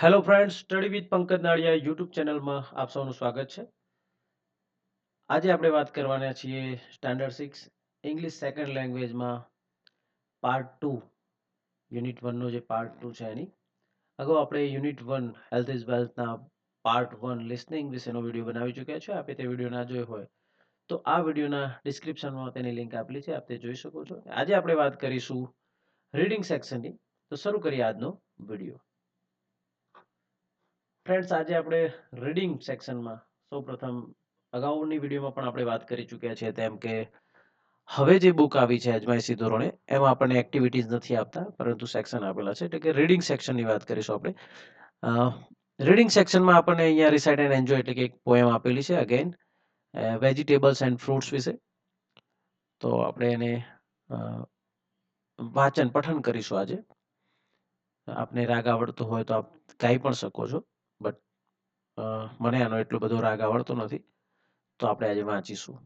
Hello friends study with Pankaj Nadiya YouTube ચેનલમાં આપ સૌનું સ્વાગત છે. આજે આપણે વાત કરવાના છીએ સ્ટાન્ડર્ડ સિક્સ ઇંગ્લિશ સેકન્ડ લેંગ્વેજમાં પાર્ટ ટુ યુનિટ વનનો જે પાર્ટ ટુ છે એની. અગાઉ આપણે યુનિટ વન હેલ્થ ઇઝ વેલ્થના પાર્ટ વન લિસનિંગ વિશેનો વીડિયો બનાવી ચૂક્યા છે. આપે તે વીડિયો ના જોયો હોય તો આ વિડીયોના ડિસ્ક્રિપ્શનમાં તેની લિંક આપેલી છે. આપ તે જોઈ શકો છો. આજે આપણે વાત કરીશું રીડિંગ સેક્શનની તો શરૂ કરીએ આજનો વીડિયો ફ્રેન્ડ્સ આજે આપણે રીડિંગ સેક્શનમાં સૌપ્રથમ અગાઉની વિડીયોમાં પણ આપણે વાત કરી ચૂક્યા છીએ તેમ કે હવે જે બુક આવી છે અજમાયશી ધોરણે, એમાં આપણને એક્ટિવિટીઝ નથી આપતા, પરંતુ સેક્શન આપેલા છે. એટલે કે રીડિંગ સેક્શનની વાત કરીશું આપણે. રીડિંગ સેક્શનમાં આપણને અહીંયા રિસાઇડ એન્ડ એન્જોય એટલે કે એક પોએમ આપેલી છે અગેન વેજીટેબલ્સ એન્ડ ફ્રૂટ્સ વિશે. તો આપણે એને વાંચન, પઠન કરીશું આજે. આપને રાગ આવડતો હોય તો આપ ગાઈ પણ શકો છો. મને આનો એટલો બધો રાગ આવડતો નથી તો આપણે આજે વાંચીશું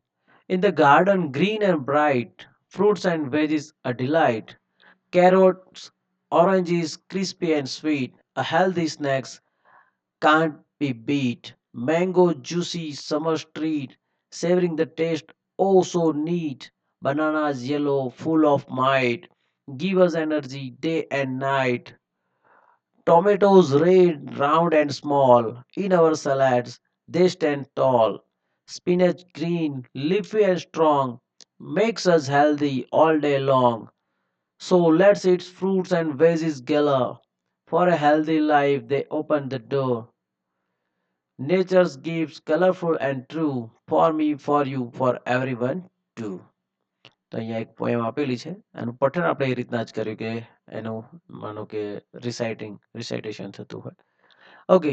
in the garden green and bright fruits and veggies a delight carrots oranges crispy and sweet a healthy snacks can't be beat mango juicy summer street savoring the taste oh so neat bananas yellow full of might give us energy day and night Tomatoes red, round and small. In our salads, they stand tall. Spinach green, leafy and strong, makes us healthy all day long. So let's eat fruits and veggies gala. For a healthy life, they open the door. Nature's gifts, colorful and true, for me, for you, for everyone too. તો અહીંયા એક poem આપેલી છે. એનું પઠન આપણે એ રીતના જ કર્યું કે એનું માનો કે રિસાઇટિંગ રિસાઇટેશન થતું હોય. Okay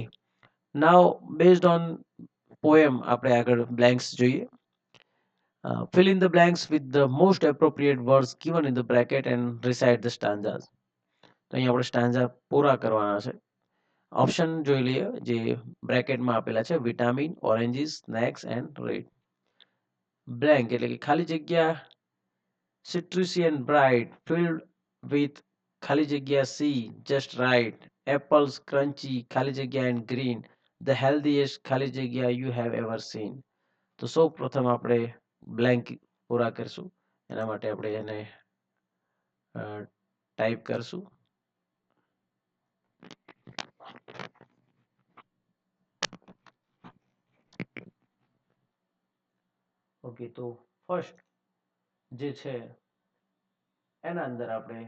now based on poem આપણે આગળ બ્લેન્ક્સ જોઈએ. Fill in the blanks with the most appropriate words given in the bracket and recite the stanzas. તો અહીંયા આપણે સ્ટાન્ઝા પૂરા કરવાના છે. ઓપ્શન જોઈ લઈએ, જે બ્રેકેટમાં આપેલા છે. Vitamin oranges snacks and red blank એટલે કે ખાલી જગ્યા citrusy and bright, filled with ખાલી જગ્યા C, just right, apples crunchy, ખાલી જગ્યા and green, the healthiest ખાલી જગ્યા you have ever seen. તો સૌ પ્રથમ આપણે બ્લેન્ક પૂરા કરશું એના માટે આપણે એને ટાઈપ કરશું ઓકે તો ફર્સ્ટ જે છે એના અંદર આપણે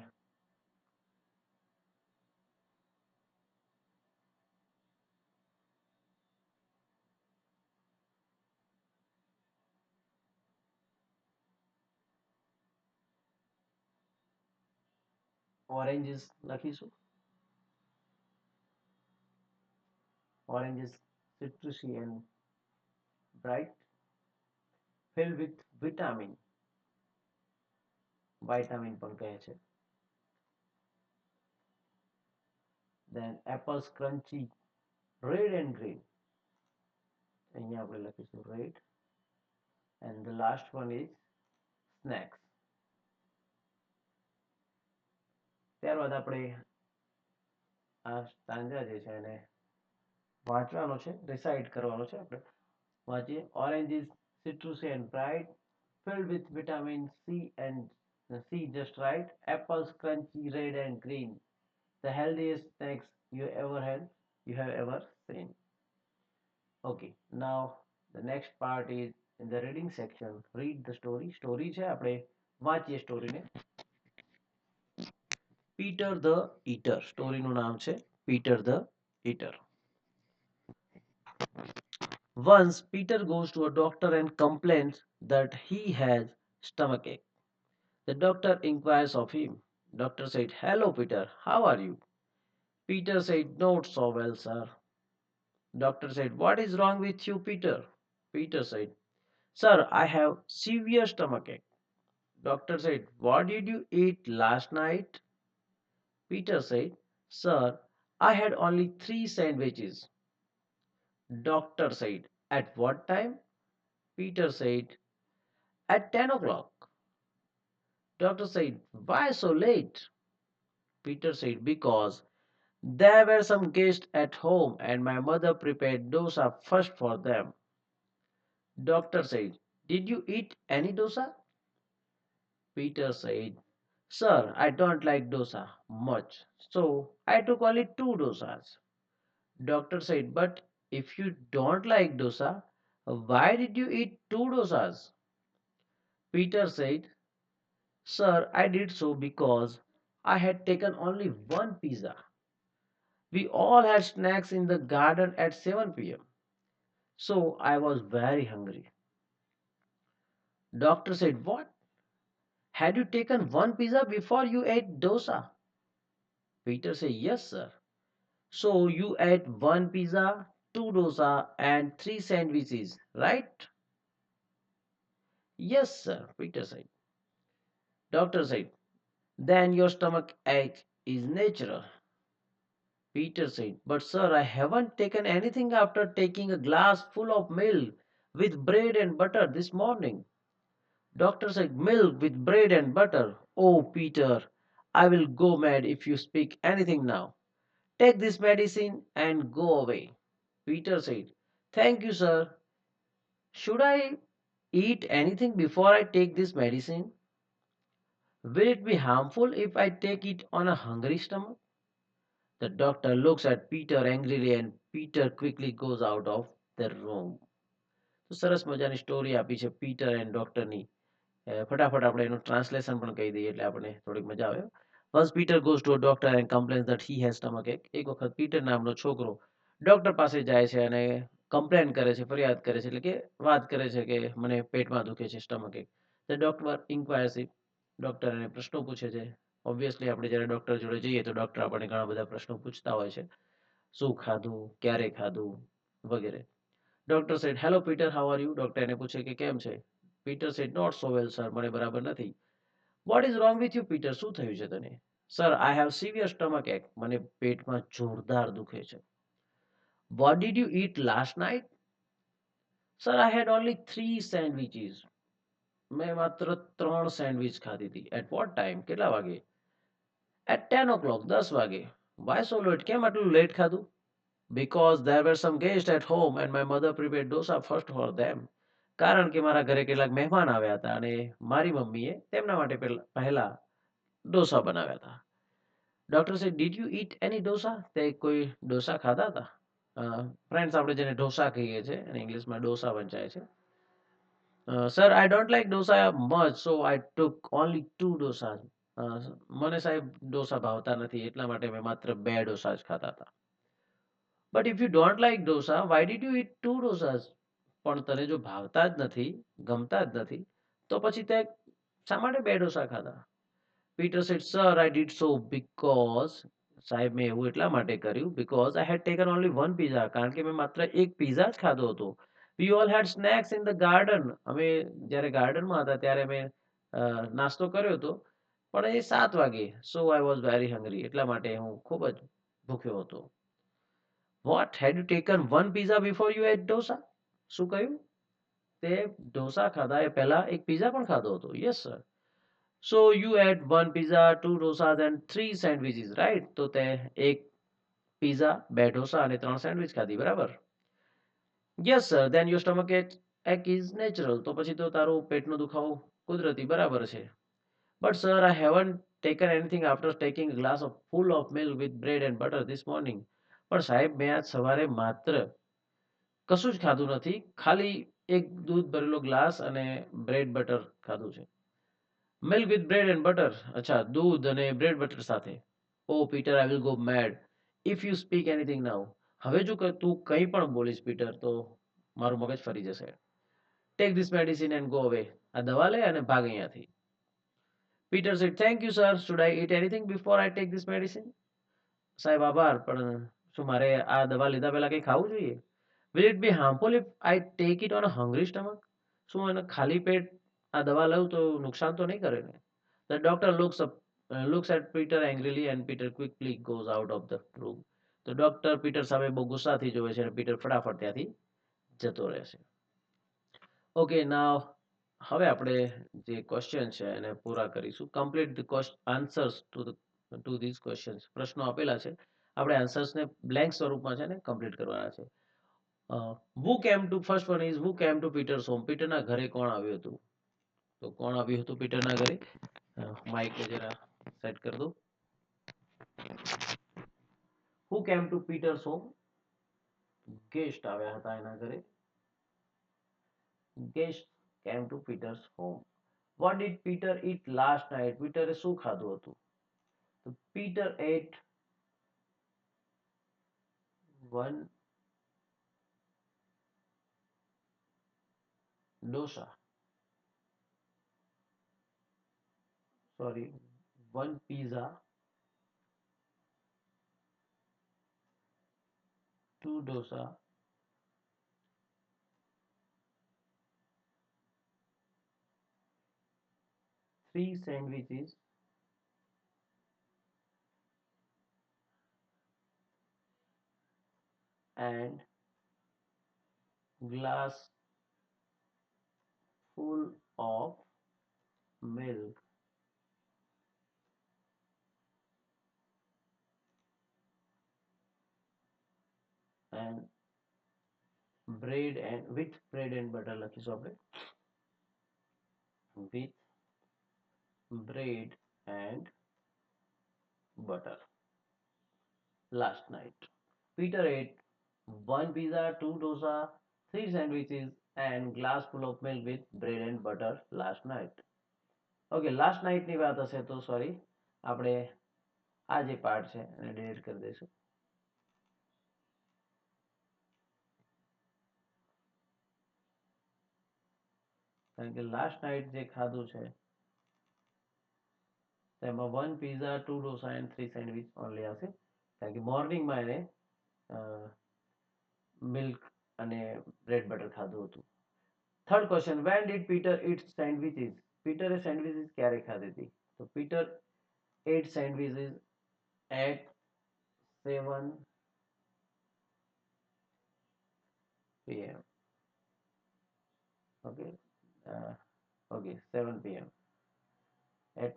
ઓરેન્જીસ લખીશું oranges citrusy and bright filled with vitamin vitamin પણ કહે છે then apples crunchy red and green અહીંયા આપણે લખીશું red and the last one is snacks ત્યારબાદ આપણે આ સ્ટાન્જા જે છે એને વાંચવાનો છે રિસાઇડ કરવાનો છે આપણે વાંચીએ orange is citrusy and bright filled with vitamin C and the C just right apples crunchy red and green the healthiest snacks you ever had you have ever seen okay now the next part is in the reading section read the story story છે આપણે વાંચીએ સ્ટોરીને Peter the eater સ્ટોરીનું નામ છે Peter the eater Once Peter goes to a doctor and complains that he has stomachache. The doctor inquires of him. Doctor said, Hello Peter, how are you? Peter said, Not so well, sir. Doctor said, What is wrong with you, Peter? Peter said, Sir, I have severe stomachache. Doctor said, What did you eat last night? Peter said, Sir, I had only three sandwiches. Doctor said, At what time? Peter said, At 10 o'clock. Doctor said, Why so late? Peter said, Because There were some guests at home, and my mother prepared dosa first for them. Doctor said, Did you eat any dosa? Peter said, Sir, I don't like dosa much, so I took only two dosas. Doctor said, But if you don't like dosa, why did you eat two dosas? Peter said, Sir, I did so because I had taken only one pizza. We all had snacks in the garden at 7 pm, so I was very hungry. Doctor said, What? Had you taken one pizza before you ate dosa? Peter said, Yes, sir. So you ate one pizza, two dosa, and three sandwiches, right? Yes, sir, Peter said. Doctor said, Then your stomach ache is natural. Peter said, But sir, I haven't taken anything after taking a glass full of milk with bread and butter this morning. Doctor said, Milk with bread and butter. Oh, Peter, I will go mad if you speak anything now. Take this medicine and go away. Peter said, Thank you, sir. Should I eat anything before I take this medicine? Will it be harmful if I take it on a hungry stomach? The doctor looks at Peter angrily and Peter quickly goes out of the room. તો સરસ મજાની story આપી છે Peter and ડોક્ટરની ફટાફટ આપણે એનું translation પણ કહી દઈએ એટલે આપણે થોડીક મજા આવે once Peter goes to doctor and complains that he has stomach ache એક વખત પીટર નામનો છોકરો ડોક્ટર પાસે જાય છે અને કમ્પ્લેન કરે છે, ફરિયાદ કરે છે એટલે કે વાત કરે છે કે મને પેટમાં દુખે છે સ્ટમક એક ધ ડોક્ટર ઇન્ક્વાયર્સ ડોક્ટર એને પ્રશ્નો પૂછે છે. ઓબ્વિયસલી આપણે જ્યારે ડૉક્ટર જોડે જઈએ તો ડૉક્ટર આપણને ઘણા બધા પ્રશ્નો પૂછતા હોય છે. શું ખાધું? ક્યારે ખાધું? વગેરે. Doctor said hello Peter how are you doctor એને પૂછે કે, કેમ છે? Peter said not so well sir મને બરાબર નથી. What is wrong with you Peter શું થયું છે તને? Sir I have severe stomach ache મને પેટમાં જોરદાર દુખે છે. What did you eat last night sir I had only three sandwiches મેં માત્ર ત્રણ સેન્ડવિચ ખાધી હતી. એટ વોટ ટાઈમ કેટલા વાગે? એટ ટેન ઓ ક્લોક દસ વાગે. વાય સો લેટ કેમ આટલું લેટ ખાધું? Because there were some guest at home and my mother prepare dosa first for them કારણ કે મારા ઘરે કેટલાક મહેમાન આવ્યા હતા અને મારી મમ્મીએ તેમના માટે પહેલા ડોસા બનાવ્યા હતા. ડોક્ટર સે ડીડ યુ ઈટ એની ડોસા તે કોઈ ડોસા ખાધા હતા. ફ્રેન્ડ્સ આપણે જેને ઢોસા કહીએ છીએ અને ઇંગ્લિશમાં ડોસા વંચાય છે. Sir I don't like dosa much so I took only two dosa મને સાહેબ ડોસા ભાવતા નથી, એટલા માટે મેં માત્ર બે ડોસા જ ખાતા હતા. But if you don't like dosa why did you eat two dosas પણ તને જો ભાવતા જ નથી, ગમતા જ નથી, તો પછી તે શા માટે બે ડોસા ખાધા? Peter said sir I did so because સાહેબ, મેં એવું એટલા માટે કર્યું because I had taken only one pizza કારણ કે મેં માત્ર એક પીઝા જ ખાધો હતો. We all had snacks in the garden અમે જ્યારે ગાર્ડનમાં હતા ત્યારે મેં નાસ્તો કર્યો હતો, પણ એ સાત વાગે. So I was very hungry એટલા માટે હું ખૂબ જ ભૂખ્યો હતો. What had you taken one pizza before you ate dosa શું કહ્યું? તે ઢોસા ખાધા. એ પહેલા એક પીઝા પણ ખાધો હતો. Yes sir so you ate one pizza two dosa and three sandwiches right તો તે એક પીઝા બે ઢોસા અને ત્રણ સેન્ડવિચ ખાધી. બરાબર? Yes sir then your stomach ache is natural તો પછી તો તારું પેટનો દુખાવો કુદરતી બરાબર છે. But sir I haven't taken anything after taking glass of full of milk with bread and butter this morning પણ સાહેબ, મેં આજ સવારે માત્ર કશું જ ખાધું નથી. ખાલી એક દૂધ ભરેલો ગ્લાસ અને બ્રેડ બટર ખાધું છે. Milk with bread and butter અચ્છા, દૂધ અને બ્રેડ બટર સાથે. ઓ Peter I will go mad if you speak anything now હવે જો તું કંઈ પણ બોલીશ, પીટર, તો મારું મગજ ફરી જશે. Take this medicine and go away આ દવા લે અને ભાગ અહીંયાથી. Peter said thank you sir should I eat anything before I take this medicine સાહેબ, આભાર, પણ શું મારે આ દવા લીધા પહેલા કંઈ ખાવું જોઈએ? Will it be harmful if I take it on a hungry stomach શું એને ખાલી પેટ આ દવા લઉં તો નુકસાન તો નહીં કરે ને? The doctor looks looks at Peter angrily and Peter quickly goes out of the room તો ડોક્ટર પીટર સામે બહુ ગુસ્સાથી જોવે છે અને પીટર ફટાફટ ત્યાંથી જતો રહે છે. ઓકે નાવ હવે આપણે જે ક્વેશ્ચન છે એને પૂરા કરીશું. Complete the answers to to these questions પ્રશ્નો આપેલા છે. આપણે આન્સર્સને બ્લેન્ક સ્વરૂપમાં છે ને કમ્પ્લીટ કરવાના છે. Who came to first one is who came to Peter's home પીટરના ઘરે કોણ આવ્યું હતું? તો કોણ આવ્યું હતું પીટરના ઘરે? માઇક જરા સેટ કરી દો. હુ કેમ ટુ પીટર્સ હોમ ગેસ્ટ આવ્યા હતા એના ઘરે. Guest came to Peter's home what did Peter eat last night પીટરે શું ખાધું હતું? તો Peter ate one dosa sorry one pizza. Two dosa. Three sandwiches. And glass full of milk and bread and with bread and butter લખીશું આપણે with bread and butter last night peter ate one pizza two dosa three sandwiches and glass full of milk with bread and butter last night okay last નાઇટની વાત હશે તો sorry આપણે આ જે part છે એને ડિલીટ કરી દઈશું કારણ કે લાસ્ટ નાઇટ જે ખાધું છે, તેમાં one pizza two dosa and three sandwich only આવશે કારણ કે મોર્નિંગમાં એને મિલ્ક અને બ્રેડ બટર ખાધું હતું. Third question when did Peter eat sandwiches પીટરે sandwiches ક્યારે ખાધી હતી? તો Peter ate sandwiches at seven PM okay? Uh, okay 7 pm at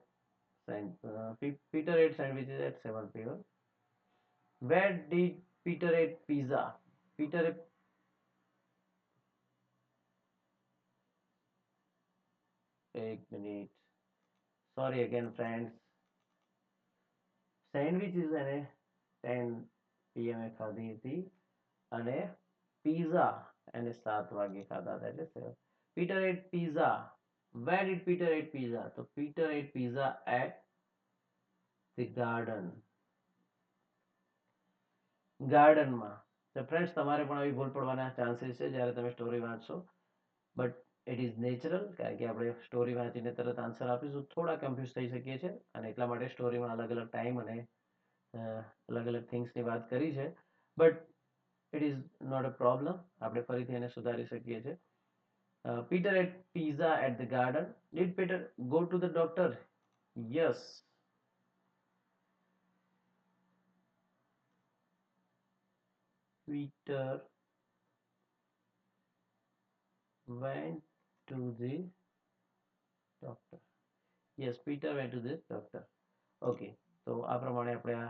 uh, peter ate sandwiches at 7 pm where did peter ate pizza peter એક sorry again friends friends sandwiches એને ten PM ખાધી હતી અને pizza એને સાત વાગે ખાધા હતા એટલે Peter ate pizza where eat Peter ate pizza તો Peter ate pizza at the garden ગાર્ડનમાં તો ફ્રેન્ડ્સ તમારે પણ આવી ભૂલ પડવાના ચાન્સીસ છે જ્યારે તમે સ્ટોરી વાંચશો. બટ ઇટ ઇઝ નેચરલ કારણ કે આપણે સ્ટોરી વાંચીને તરત આન્સર આપીશું. થોડા કન્ફ્યુઝ થઈ શકીએ છીએ અને એટલા માટે સ્ટોરીમાં અલગ અલગ ટાઈમ અને અલગ અલગ થિંગ્સની વાત કરી છે. But it is not a problem આપણે ફરીથી એને સુધારી શકીએ છીએ. Peter ate pizza at the garden did Peter go to the doctor yes Peter went to the doctor. Yes, Peter went to the doctor. Okay, તો આ પ્રમાણે આપણે આ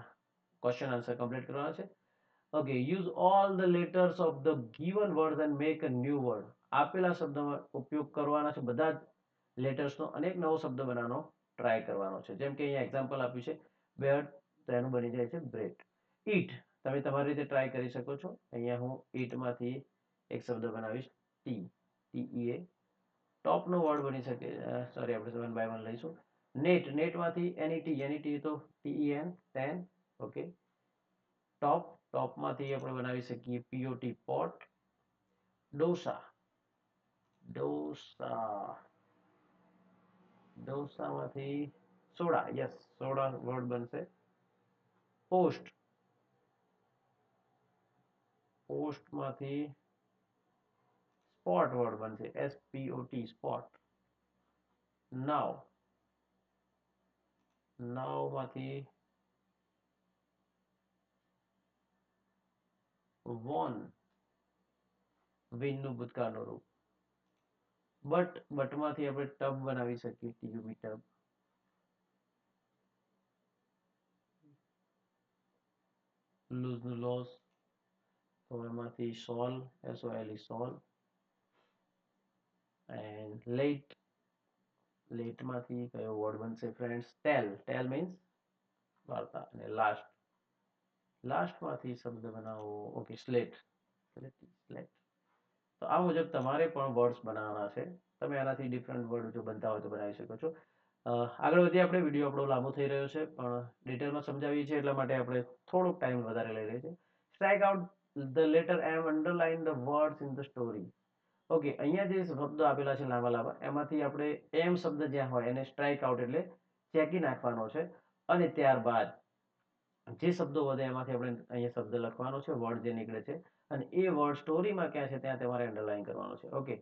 ક્વેશ્ચન આન્સર કમ્પ્લીટ કરવાના છે okay use all the letters of the given word and make a new word આપેલા શબ્દનો ઉપયોગ કરવાના છે. બધા જ લેટર્સનો અને એક નવો શબ્દ બનાવવાનો ટ્રાય કરવાનો છે. જેમ કે અહીંયા એક્ઝામ્પલ આપ્યું છે. બેડ તો એનું બની જાય છે બ્રેડ ઈટ તમે તમારી રીતે ટ્રાય કરી શકો છો. અહીંયા હું ઈટમાંથી એક શબ્દ બનાવીશ. ટી ટીઈ એ ટોપનો વર્ડ બની શકે. સોરી આપણે વન બાય વન લઈશું. નેટ નેટમાંથી એની ટી એની ટી તો T E N ten okay top ટોપમાંથી આપણે બનાવી શકીએ P O T pot dosa dosa. ડોસામાંથી soda yes soda word બનશે. પોસ્ટ પોસ્ટમાંથી સ્પોટ વર્ડ બનશે. S P O T spot now નાવમાંથી won વિનનું ભૂતકાળનું રૂપ. બટ બટમાંથી આપણે ટબ બનાવી શકીએ, ટીયુબી ટબ. લૂઝનું લોસ, તો એમાંથી sole S O L E sole. And let, લેટમાંથી કયો વર્ડ બનશે ફ્રેન્ડ્સ ટેલ. ટેલ મીન્સ વાર્તા. અને લાસ્ટ લાસ્ટમાંથી શબ્દ બનાવો. ઓકે સ્લેટ સ્લેટ તો આ મુજબ તમારે પણ વર્ડ્સ બનાવવાના છે. તમે આનાથી ડિફરન્ટ વર્ડ જો બનતા હોય તો બનાવી શકો છો. આગળ વધીએ આપણે. વીડિયો આપણો લાંબો થઈ રહ્યો છે, પણ ડિટેલમાં સમજાવીએ છીએ, એટલા માટે આપણે થોડોક ટાઈમ વધારે લઈ રહ્યા છે strike out the letter M underline the words in the story okay અહીંયા જે શબ્દો આપેલા છે લાંબા લાંબા, એમાંથી આપણે એમ શબ્દ જ્યાં હોય, એને સ્ટ્રાઇક આઉટ એટલે ચેકી નાખવાનો છે. અને ત્યારબાદ જે શબ્દો વધે, એમાંથી આપણે અહીંયા શબ્દ લખવાનો છે વર્ડ જે નીકળે છે. અને એ વર્ડ સ્ટોરીમાં ક્યાં છે ત્યાં તમારે અંડરલાઈન કરવાનો છે. ઓકે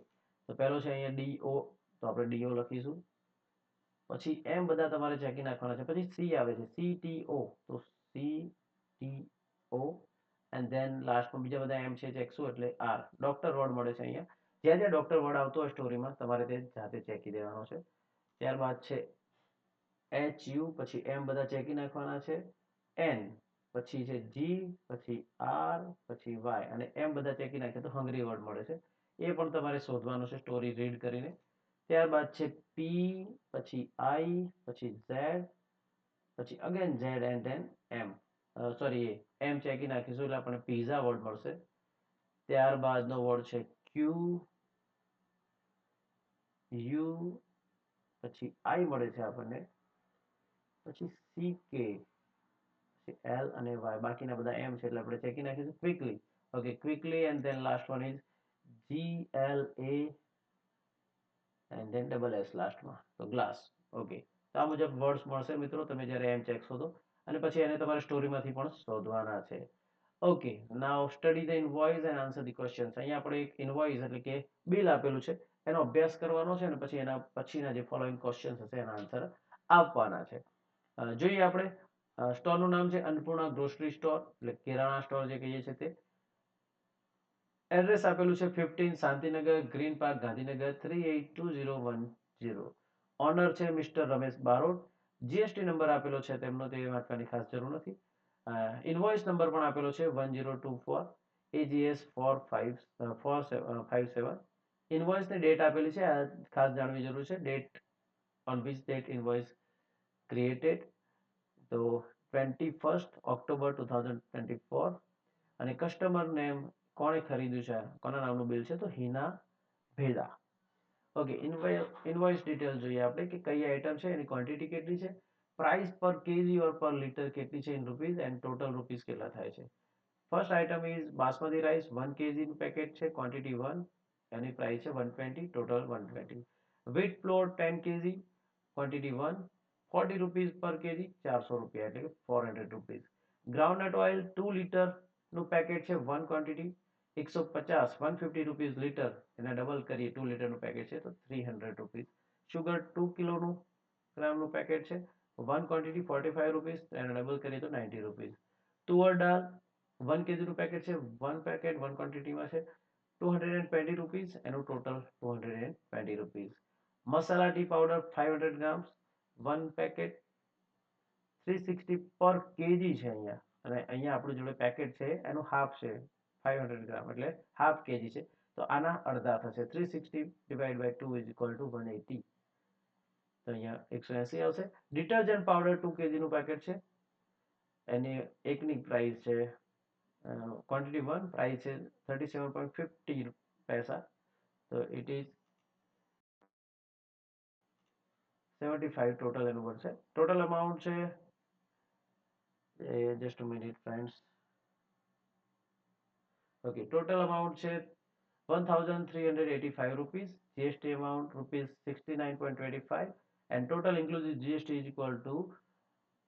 તો પહેલો છે અહીંયા ડી ઓ તો આપણે ડીઓ લખીશું. પછી એમ બધા તમારે ચેકી નાખવાના છે. પછી સી આવે છે. સી ટી ઓ તો C T O and then લાસ્ટમાં બીજા બધા એમ છે ચેકશું એટલે આર ડોક્ટર વર્ડ મળે છે અહીંયા. જ્યાં જ્યાં ડોક્ટર વર્ડ આવતો હોય સ્ટોરીમાં તમારે તે જાતે ચેકી દેવાનો છે. ત્યારબાદ છે એચ યુ પછી એમ બધા ચેકી નાખવાના છે. એન પછી છે જી પછી આર પછી વાય અને એમ બધા ચેકી નાખીએ તો હંગરી વર્ડ મળે છે. એ પણ તમારે શોધવાનું છે સ્ટોરી રીડ કરીને. ત્યારબાદ છે પી પછી આઈ પછી ઝેડ પછી again Z and then M sorry M ચેકી નાખીશું એટલે આપણને પીઝા વર્ડ મળશે. ત્યારબાદનો વર્ડ છે ક્યુ યુ પછી આઈ મળે છે આપણને. પછી સી કે એલ અને Y, બાકીના બધા M છે એટલે આપણે ચેકી નાખીશું quickly okay quickly and then last one is G, L, A and then double S લાસ્ટમાં તો ગ્લાસ ઓકે તો આ મુજબ વર્ડ્સ મળશે મિત્રો, તમે જ્યારે એમ ચેક શોધો. અને પછી એને તમારે સ્ટોરીમાંથી પણ શોધવાના છે. Okay now study the invoice and answer the questions અહીંયા આપણે એક ઇનવોઇસ એટલે કે બિલ આપેલું છે. એનો અભ્યાસ કરવાનો છે અને પછી એના પછીના જે ફોલોઈંગ ક્વેશ્ચન્સ હશે એના આન્સર આપવાના છે. જોઈએ આપણે સ્ટોરનું નામ છે અન્નપૂર્ણા ગ્રોસરી સ્ટોર, એટલે કિરાણા સ્ટોર જે કહીએ છીએ તે. એડ્રેસ આપેલું છે fifteen Shantinagar, green park, Gandhinagar, three eight two zero one zero. Owner છે mister Ramesh Barot. GST number આપેલો છે, તેમનો તે વાંચવાની ખાસ જરૂર નથી. ઇન્વોઇસ નંબર પણ આપેલો છે one zero two four AGS four five four five seven. ઇન્વોઇસની date આપેલી છે, આ ખાસ જાણવી જરૂર છે. Date on which date invoice created તો twenty first October two thousand twenty four અને કસ્ટમર નેમ કોણે ખરીદ્યું છે? કોના નામનું બિલ છે? તો Hina Bheda okay invoice detail જોઈએ આપણે કે કઈ આઇટમ છે, એની ક્વોન્ટિટી કેટલી છે? પ્રાઇસ પર કેજી ઓર પર લિટર કેટલી છે in rupees and total rupees કેટલા થાય છે? First item is basmati rice one કેજીનું packet છે ક્વોન્ટિટી વન એની પ્રાઇસ છે one twenty total one twenty wheat flour ten KG quantity one forty rupees per KG ચારસો રૂપિયા એટલે કે four hundred rupees groundnut oil two લીટરનું packet છે one quantity એકસો પચાસ વન ફિફ્ટી રૂપીઝ લીટર એને ડબલ કરીએ ટુ લીટરનું પેકેટ છે, તો three hundred rupees sugar two કિલોનું ગ્રામનું પેકેટ છે one quantity forty five rupees એને ડબલ કરીએ તો નાઇન્ટી રૂપીઝ તુવર દાળ વન કેજીનું પેકેટ છે વન પેકેટ વન ક્વોન્ટિટીમાં છે two hundred and twenty rupees એનું total two hundred and twenty rupees masala tea powder five hundred grams one packet three sixty per KG છે અહીંયા. અને અહીંયા આપણું જોડે પેકેટ છે, એનું હાફ છે ફાઈવ હંડ્રેડ ગ્રામ એટલે હાફ કેજી છે. તો આના અડધા થશે. Three sixty divide by two is equal to one eighty તો અહીંયા એકસો એસી આવશે. ડિટર્જન્ટ પાવડર ટુ કેજીનું પેકેટ છે. એની એકની પ્રાઇસ છે ક્વોન્ટિટી વન પ્રાઇસ છે થર્ટી સેવન પોઈન્ટ ફિફ્ટી પૈસા. તો it is seventy five total એનું બનશે ટોટલ અમાઉન્ટ છે just minute friends okay total amount છે one thousand three hundred eighty five rupees GST amount rupees sixty nine point twenty five and total inclusive GST is equal to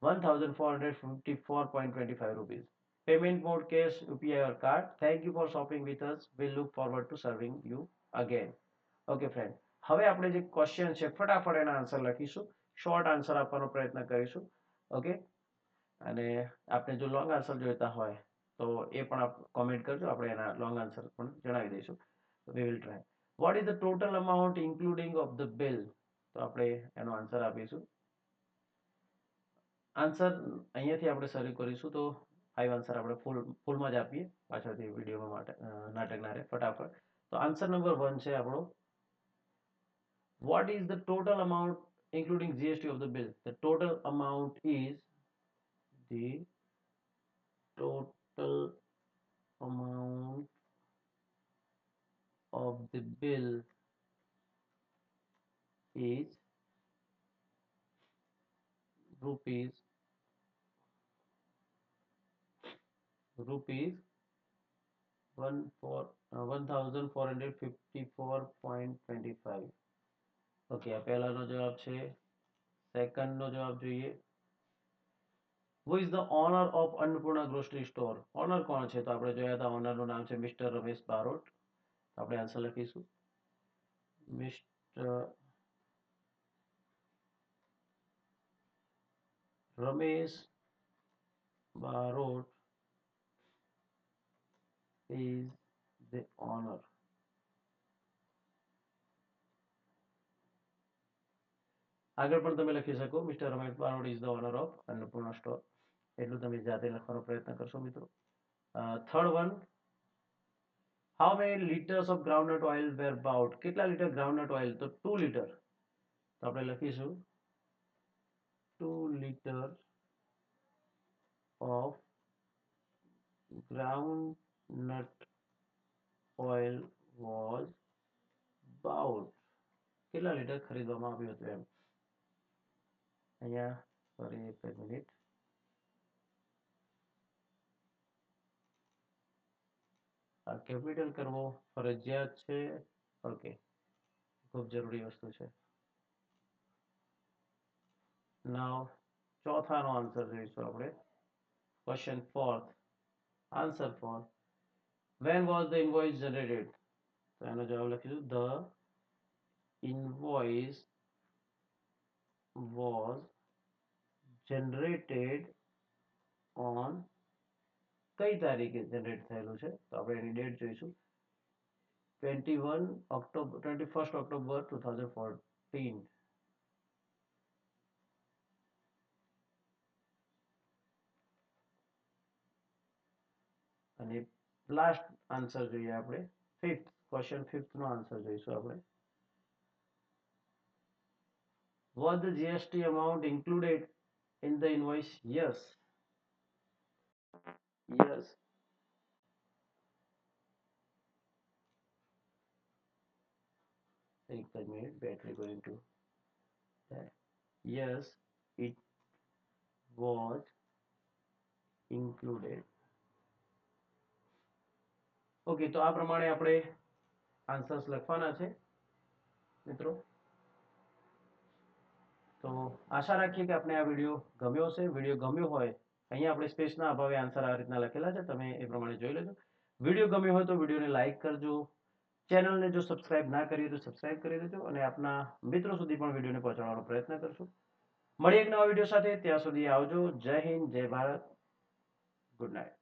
one thousand four hundred fifty four point twenty five rupees payment mode cash UPI or card. Thank you for shopping with us. We'll look forward to serving you again. Okay friend. હવે આપણે જે question છે, ફટાફટ એના answer લખીશું. Short answer આપવાનો પ્રયત્ન કરીશું. ઓકે અને આપણે જો લોંગ આન્સર જોઈતા હોય, તો એ પણ આપ કોમેન્ટ કરજો. આપણે એના લોંગ આન્સર પણ જણાવી દઈશું. We will try what is the total amount including of the bill તો આપણે એનો આન્સર આપીશું. આન્સર અહીંયાથી આપણે શરૂ કરીશું. તો ફાઈવ આન્સર આપણે ફૂલ ફૂલમાં જ આપીએ પાછળથી વિડીયોમાં માટે નાટકના નાટક રહે ફટાફટ. તો આન્સર નંબર વન છે આપણો what is the total amount including GST of the bill? The total amount is the total amount of the bill is rupees rupees 1 for uh, 1454.25 okay, આ પહેલાનો જવાબ છે. સેકન્ડ નો જવાબ જોઈએ. Who is the owner of Annapurna grocery store owner કોણ છે? તો આપણે જોયા હતા ઓનરનું નામ છે મિસ્ટર રમેશ બારોટ. આપણે આન્સર લખીશું. Mister Ramesh Barot is the owner. આગળ પણ તમે લખી શકો. Mister Ramesh Barod is the owner of Annapurna store એટલું તમે જાતે લખવાનો પ્રયત્ન કરશો મિત્રો. Third one how many litres of groundnut oil were bought કેટલા લીટર ગ્રાઉન્ડનટ ઓઇલ તો ટુ લીટર તો આપણે લખીશું. Two litre of groundnut oil was bought કેટલા લીટર ખરીદવામાં આવ્યું હતું એમ? અહીંયા સોરી એક મિનિટ આ કેપિટલ કરવો ફરજિયાત છે ઓકે ખૂબ જરૂરી વસ્તુ છે નાવ ચોથાનો આન્સર જોઈશું આપણે question fourth answer for when was the invoice generated? તો એનો જવાબ લખીશું the invoice was generated on કઈ તારીખે જનરેટ થયેલું છે? તો આપણે એની ડેટ જોઈશું. Twenty one October twenty first October two thousand fourteen અને લાસ્ટ આન્સર જોઈએ આપણે. ફિફ્થ ક્વેશ્ચન ફિફ્થ નો આન્સર જોઈશું આપણે. Was the GST amount included in the invoice? Yes. Yes. Take a minute, battery going to die. Yes, it was included. Okay તો આ પ્રમાણે આપણે આન્સર્સ લખવાના છે મિત્રો તો આશા રાખીએ કે આપણે આ વીડિયો ગમ્યો હશે. વીડિયો ગમ્યો હોય, અહીંયા આપણે સ્પેસના અભાવે આન્સર આ રીતના લખેલા છે. તમે એ પ્રમાણે જોઈ લેજો. વીડિયો ગમ્યો હોય તો વિડીયોને લાઇક કરજો. ચેનલને જો સબસ્ક્રાઇબ ના કરીએ તો સબસ્ક્રાઇબ કરી દેજો અને આપના મિત્રો સુધી પણ વિડીયોને પહોંચાડવાનો પ્રયત્ન કરશું. મળીએ એક નવા વીડિયો સાથે. ત્યાં સુધી આવજો. જય હિન્દ, જય ભારત. Good night